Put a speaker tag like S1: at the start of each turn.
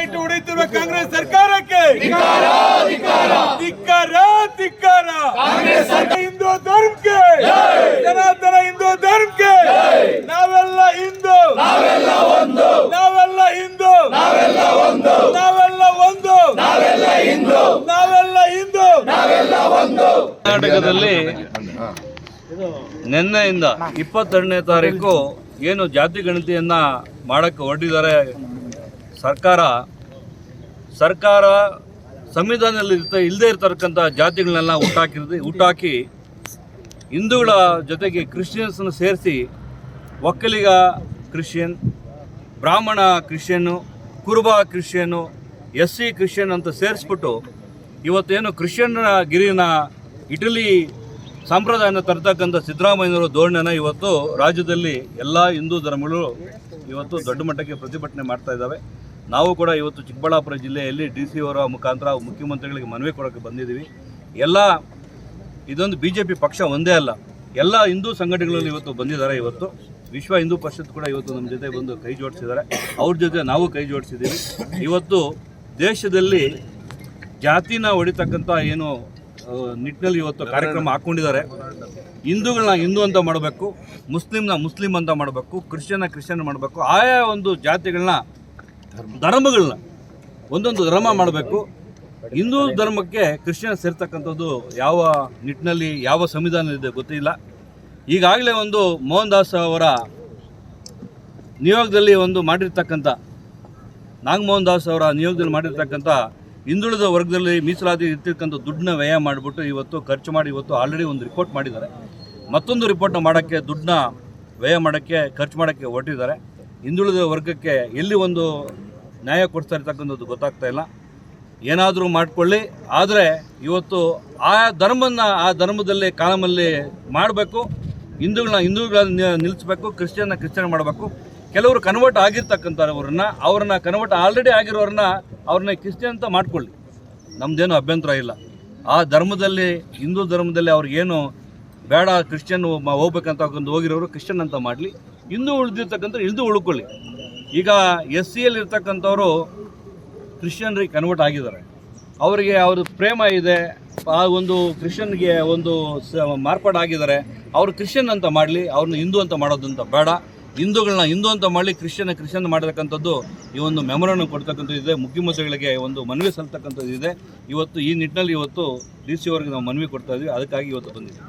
S1: ಇಟ್ಟು ಹೊಡೆಯುತ್ತಿರುವ ಕಾಂಗ್ರೆಸ್ ಸರ್ಕಾರಕ್ಕೆ. ಧಿಕ್ಕಾರ ಧಿಕ್ಕಾರ ಹಿಂದೂ ಧರ್ಮಕ್ಕೆ ಸನಾತನ ಹಿಂದೂ ಧರ್ಮಕ್ಕೆ ನಾವೆಲ್ಲ ಹಿಂದೂ. ನಾವೆಲ್ಲ ಒಂದು. ನಾವೆಲ್ಲ ಹಿಂದೂ. ನಾವೆಲ್ಲ ಒಂದು. ನಾವೆಲ್ಲ ಒಂದು. ನಾವೆಲ್ಲ ಹಿಂದೂ. ನಾವೆಲ್ಲ ಹಿಂದೂ.
S2: ಕರ್ನಾಟಕದಲ್ಲಿ ನಿನ್ನೆಯಿಂದ ಇಪ್ಪತ್ತೆರಡನೇ ತಾರೀಕು ಏನು ಜಾತಿ ಗಣತಿಯನ್ನ ಮಾಡಕ್ಕೆ ಹೊರಟಿದ್ದಾರೆ. ಸರ್ಕಾರ ಸರ್ಕಾರ ಸಂವಿಧಾನದಲ್ಲಿ ಇರ್ತ ಇಲ್ಲದೇ ಇರ್ತಕ್ಕಂಥ ಜಾತಿಗಳನ್ನೆಲ್ಲ ಹುಟ್ಟಾಕಿರ್ದು, ಹುಟ್ಟಾಕಿ ಹಿಂದೂಗಳ ಜೊತೆಗೆ ಕ್ರಿಶ್ಚಿಯನ್ಸನ್ನು ಸೇರಿಸಿ Vokkaliga Christian, Brahmana Christian, Kuruba Christian, S C Christian ಅಂತ ಸೇರಿಸ್ಬಿಟ್ಟು ಇವತ್ತೇನು ಕ್ರಿಶ್ಚಿಯನ್ ಗಿರಿನ ಇಟಲಿ ಸಂಪ್ರದಾಯನ ತರ್ತಕ್ಕಂಥ ಸಿದ್ದರಾಮಯ್ಯನವರ ಧೋರಣೆನ ಇವತ್ತು ರಾಜ್ಯದಲ್ಲಿ ಎಲ್ಲ ಹಿಂದೂ ಧರ್ಮಗಳು ಇವತ್ತು ದೊಡ್ಡ ಮಟ್ಟಕ್ಕೆ ಪ್ರತಿಭಟನೆ ಮಾಡ್ತಾ ಇದ್ದಾವೆ. ನಾವು ಕೂಡ ಇವತ್ತು ಚಿಕ್ಕಬಳ್ಳಾಪುರ ಜಿಲ್ಲೆಯಲ್ಲಿ ಡಿ ಸಿ ಅವರ ಮುಖಾಂತರ ಮುಖ್ಯಮಂತ್ರಿಗಳಿಗೆ ಮನವಿ ಕೊಡೋಕ್ಕೆ ಬಂದಿದ್ದೀವಿ. ಎಲ್ಲ ಇದೊಂದು ಬಿ ಜೆ ಪಿ ಪಕ್ಷ ಒಂದೇ ಅಲ್ಲ, ಎಲ್ಲ ಹಿಂದೂ ಸಂಘಟನೆಗಳಲ್ಲಿ ಇವತ್ತು ಬಂದಿದ್ದಾರೆ ಇವತ್ತು. ವಿಶ್ವ ಹಿಂದೂ ಪರಿಷತ್ ಕೂಡ ಇವತ್ತು ನಮ್ಮ ಜೊತೆ ಬಂದು ಕೈ ಜೋಡಿಸಿದ್ದಾರೆ. ಅವ್ರ ಜೊತೆ ನಾವು ಕೈ ಜೋಡಿಸಿದ್ದೀವಿ. ಇವತ್ತು ದೇಶದಲ್ಲಿ ಜಾತಿನ ಹೊಡಿತಕ್ಕಂಥ ಏನು ನಿಟ್ಟಿನಲ್ಲಿ ಇವತ್ತು ಕಾರ್ಯಕ್ರಮ ಹಾಕ್ಕೊಂಡಿದ್ದಾರೆ ಹಿಂದೂಗಳನ್ನ ಹಿಂದೂ ಅಂತ ಮಾಡಬೇಕು, ಮುಸ್ಲಿಮ್ನ ಮುಸ್ಲಿಂ ಅಂತ ಮಾಡಬೇಕು, ಕ್ರಿಶ್ಚಿಯನ್ನ ಕ್ರಿಶ್ಚಿಯನ್ ಮಾಡಬೇಕು, ಆಯಾ ಒಂದು ಜಾತಿಗಳನ್ನ ಧರ್ಮಗಳನ್ನ ಒಂದೊಂದು ಧರ್ಮ ಮಾಡಬೇಕು. ಹಿಂದೂ ಧರ್ಮಕ್ಕೆ ಕ್ರಿಶ್ಚಿಯನ್ ಸೇರ್ತಕ್ಕಂಥದ್ದು ಯಾವ ನಿಟ್ಟಿನಲ್ಲಿ, ಯಾವ ಸಂವಿಧಾನ ಇದೆ ಗೊತ್ತಿಲ್ಲ. ಈಗಾಗಲೇ ಒಂದು ಮೋಹನ್ ದಾಸ್ ಅವರ ನಿಯೋಗದಲ್ಲಿ ಒಂದು ಮಾಡಿರ್ತಕ್ಕಂಥ ನಾಗಮೋಹನ್ ದಾಸ್ ಅವರ ನಿಯೋಗದಲ್ಲಿ ಮಾಡಿರ್ತಕ್ಕಂಥ ಹಿಂದುಳಿದ ವರ್ಗದಲ್ಲಿ ಮೀಸಲಾತಿ ಇರ್ತಕ್ಕಂಥ ದುಡ್ಡನ್ನ ವ್ಯಯ ಮಾಡಿಬಿಟ್ಟು ಇವತ್ತು ಖರ್ಚು ಮಾಡಿ ಇವತ್ತು ಆಲ್ರೆಡಿ ಒಂದು ರಿಪೋರ್ಟ್ ಮಾಡಿದ್ದಾರೆ. ಮತ್ತೊಂದು ರಿಪೋರ್ಟ್ನ ಮಾಡೋಕ್ಕೆ ದುಡ್ಡನ್ನ ವ್ಯಯ ಮಾಡೋಕ್ಕೆ, ಖರ್ಚು ಮಾಡೋಕ್ಕೆ ಹೊರಟಿದ್ದಾರೆ. ಹಿಂದುಳಿದ ವರ್ಗಕ್ಕೆ ಎಲ್ಲಿ ಒಂದು ನ್ಯಾಯ ಕೊಡ್ತಾ ಇರ್ತಕ್ಕಂಥದ್ದು ಗೊತ್ತಾಗ್ತಾ ಇಲ್ಲ. ಏನಾದರೂ ಮಾಡಿಕೊಳ್ಳಿ, ಆದರೆ ಇವತ್ತು ಆ ಧರ್ಮನ ಆ ಧರ್ಮದಲ್ಲಿ, ಕಾಲಮಲ್ಲಿ ಮಾಡಬೇಕು. ಹಿಂದೂಗಳನ್ನ ಹಿಂದೂಗಳನ್ನ ನಿಲ್ಲಿಸ್ಬೇಕು, ಕ್ರಿಶ್ಚಿಯನ್ನ ಕ್ರಿಶ್ಚಿಯನ್ ಮಾಡಬೇಕು. ಕೆಲವರು ಕನ್ವರ್ಟ್ ಆಗಿರ್ತಕ್ಕಂಥವ್ರನ್ನ, ಅವ್ರನ್ನ ಕನ್ವರ್ಟ್ ಆಲ್ರೆಡಿ ಆಗಿರೋರನ್ನ ಅವ್ರನ್ನ ಕ್ರಿಶ್ಚಿಯನ್ ಅಂತ ಮಾಡ್ಕೊಳ್ಳಿ. ನಮ್ದೇನು ಅಭ್ಯಂತರ ಇಲ್ಲ. ಆ ಧರ್ಮದಲ್ಲಿ, ಹಿಂದೂ ಧರ್ಮದಲ್ಲಿ ಅವ್ರಿಗೇನು ಬೇಡ, ಕ್ರಿಶ್ಚಿಯನ್ ಹೋಗ್ಬೇಕಂತ ಹೋಗಿರೋರು ಕ್ರಿಶ್ಚಿಯನ್ ಅಂತ ಮಾಡಲಿ. ಹಿಂದೂ ಉಳಿದಿರ್ತಕ್ಕಂಥ ಹಿಂದೂ ಉಳ್ಕೊಳ್ಳಿ. ಈಗ ಎಸ್ ಸಿ ಎಲ್ ಇರ್ತಕ್ಕಂಥವ್ರು ಕ್ರಿಶ್ಚಿಯನ್ರಿಗೆ ಕನ್ವರ್ಟ್ ಆಗಿದ್ದಾರೆ. ಅವರಿಗೆ ಅವ್ರ ಪ್ರೇಮ ಇದೆ. ಆ ಒಂದು ಕ್ರಿಶ್ಚಿಯನ್ಗೆ ಒಂದು ಮಾರ್ಪಾಡಾಗಿದ್ದಾರೆ. ಅವರು ಕ್ರಿಶ್ಚಿಯನ್ ಅಂತ ಮಾಡಲಿ, ಅವ್ರನ್ನ ಹಿಂದೂ ಅಂತ ಮಾಡೋದಂತ ಬೇಡ. ಹಿಂದೂಗಳನ್ನ ಹಿಂದೂ ಅಂತ ಮಾಡಿ ಕ್ರಿಶ್ಚಿಯನ್ ಕ್ರಿಶ್ಚಿಯನ್ ಮಾಡತಕ್ಕಂಥದ್ದು ಈ ಒಂದು ಮೆಮೊರನ್ನು ಕೊಡ್ತಕ್ಕಂಥದ್ದು ಇದೆ. ಮುಖ್ಯಮಂತ್ರಿಗಳಿಗೆ ಒಂದು ಮನವಿ ಸಲ್ತಕ್ಕಂಥದ್ದು ಇದೆ. ಇವತ್ತು ಈ ನಿಟ್ಟಿನಲ್ಲಿ ಇವತ್ತು ಡಿ ಸಿ ಅವರಿಗೆ ನಾವು ಮನವಿ ಕೊಡ್ತಾ ಇದ್ವಿ. ಅದಕ್ಕಾಗಿ ಇವತ್ತು ಬಂದಿದ್ದೀವಿ.